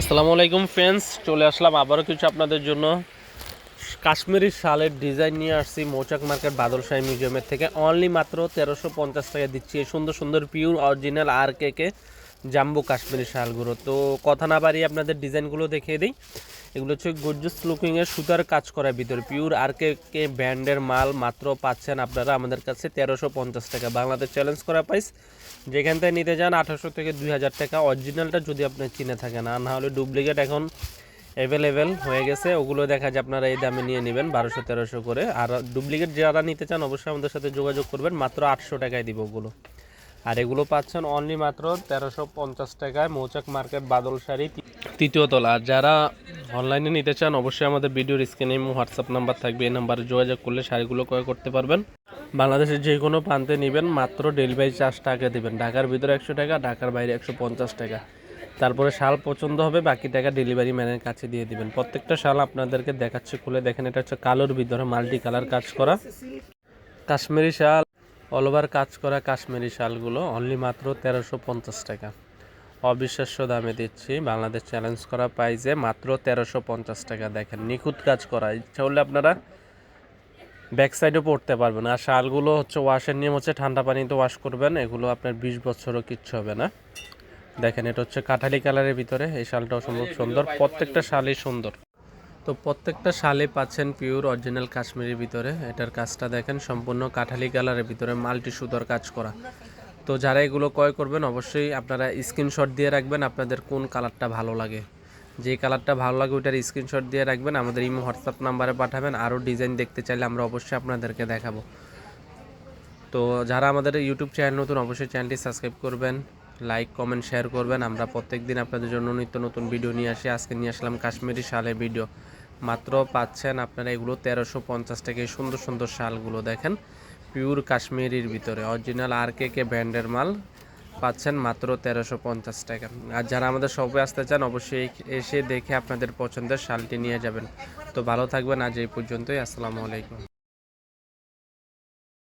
আসসালামু আলাইকুম ফ্রেন্ডস চলে আসলাম আবারও কিছু আপনাদের জন্য। কাশ্মীরি শালের ডিজাইন নিয়ে আসছি মৌচাক মার্কেট বাদলশাহী মিউজিয়ামের থেকে। অনলি মাত্র তেরোশো পঞ্চাশ টাকা দিচ্ছি এই সুন্দর সুন্দর পিওর অরিজিনাল আর কে কে জাম্বু কাশ্মীরি শালগুলো। তো কথা না বাড়িয়ে আপনাদের ডিজাইনগুলো দেখিয়ে দিই। এগুলো হচ্ছে গর্জুস লুকিংয়ের সুতার কাজ করার ভিতরে পিওর আর কে কে ব্র্যান্ডের মাল মাত্র পাচ্ছেন আপনারা আমাদের কাছে তেরোশো পঞ্চাশ টাকা। বাংলাদেশ চ্যালেঞ্জ করা প্রাইস যেখান থেকে নিতে যান আঠারোশো থেকে দুই হাজার টাকা। অরিজিনালটা যদি আপনি চিনে থাকেন, আর না হলে ডুপ্লিকেট এখন অ্যাভেলেবেল হয়ে গেছে। ওগুলো দেখা যায় আপনারা এই দামে নিয়ে নেবেন বারোশো, তেরোশো করে। আর ডুপ্লিকেট যারা নিতে চান, অবশ্যই আমাদের সাথে যোগাযোগ করবেন। মাত্র আটশো টাকায় দিব ওগুলো। আর এগুলো পাচ্ছেন অনলি মাত্র তেরোশো পঞ্চাশ টাকায়। মৌচাক মার্কেট বাদল শাড়ি, তৃতীয় তলা। যারা অনলাইনে নিতে চান, অবশ্যই আমাদের ভিডিওর স্ক্রিনে হোয়াটসঅ্যাপ নাম্বার থাকবে। এই নাম্বারে যোগাযোগ করলে শাড়িগুলো ক্রয় করতে পারবেন। বাংলাদেশের যে কোনো প্রান্তে নেবেন, মাত্র ডেলিভারি চার্জ টাকা দেবেন। ঢাকার ভিতরে একশো টাকা, ঢাকার বাইরে একশো পঞ্চাশ টাকা। তারপরে শাল পছন্দ হবে, বাকি টাকা ডেলিভারি ম্যানের কাছে দিয়ে দিবেন। প্রত্যেকটা শাল আপনাদেরকে দেখাচ্ছে, খুলে দেখেন, এটা হচ্ছে কালোর ভিতরে মাল্টি কালার কাজ করা। কাশ্মীরি শাল, অল ওভার কাজ করা কাশ্মীরি শালগুলো অনলি মাত্র তেরোশো পঞ্চাশ টাকা। অবিশ্বাস্য দামে দিচ্ছি। বাংলাদেশ চ্যালেঞ্জ করা প্রাইজে মাত্র তেরোশো পঞ্চাশ টাকা। দেখেন, নিখুঁত কাজ করা। ইচ্ছা হলে আপনারা ব্যাক সাইডও পড়তে পারবেন। আর শালগুলো হচ্ছে ওয়াশের নিয়ম হচ্ছে ঠান্ডা পানিতে ওয়াশ করবেন। এগুলো আপনার বিশ বছরও কিচ্ছু হবে না। দেখেন, এটা হচ্ছে কাঠালি কালারের ভিতরে। এই শালটাও সম্ভব সুন্দর। প্রত্যেকটা শালই সুন্দর। তো প্রত্যেকটা শালে পাচ্ছেন পিওর অরিজিনাল কাশ্মীরের ভিতরে। এটার কাজটা দেখেন, সম্পূর্ণ কাঠালি কালারের ভিতরে মাল্টি সুতোর কাজ করা। তো যারা এগুলো ক্রয় করবেন, অবশ্যই আপনারা স্ক্রিনশট দিয়ে রাখবেন আপনাদের কোন কালারটা ভালো লাগে। যে কালারটা ভালো লাগে ওইটার স্ক্রিনশট দিয়ে রাখবেন, আমাদের ইমো, হোয়াটসঅ্যাপ নাম্বারে পাঠাবেন, আরও ডিজাইন দেখতে চাইলে আমরা অবশ্যই আপনাদেরকে দেখাবো। তো যারা আমাদের ইউটিউব চ্যানেল নতুন, অবশ্যই চ্যানেলটি সাবস্ক্রাইব করবেন লাইক কমেন্ট শেয়ার করবেন। আমরা প্রত্যেক দিন আপনাদের জন্য নিত্য নতুন ভিডিও নিয়ে আসি। আজকে নিয়ে আসলাম কাশ্মীরি শালের ভিডিও মাত্র পাচ্ছেন আপনারা এগুলো তেরোশো পঞ্চাশ টাকা এই সুন্দর সুন্দর শালগুলো দেখেন। পিওর কাশ্মীরির ভিতরে। অরিজিনাল আর কে কে ব্র্যান্ডের মাল পাচ্ছেন মাত্র তেরোশো পঞ্চাশ টাকা। আর যারা আমাদের সবে আসতে চান, অবশ্যই এসে দেখে আপনাদের পছন্দের শালটি নিয়ে যাবেন। তো ভালো থাকবেন, আজ এই পর্যন্তই। আসসালামু আলাইকুম।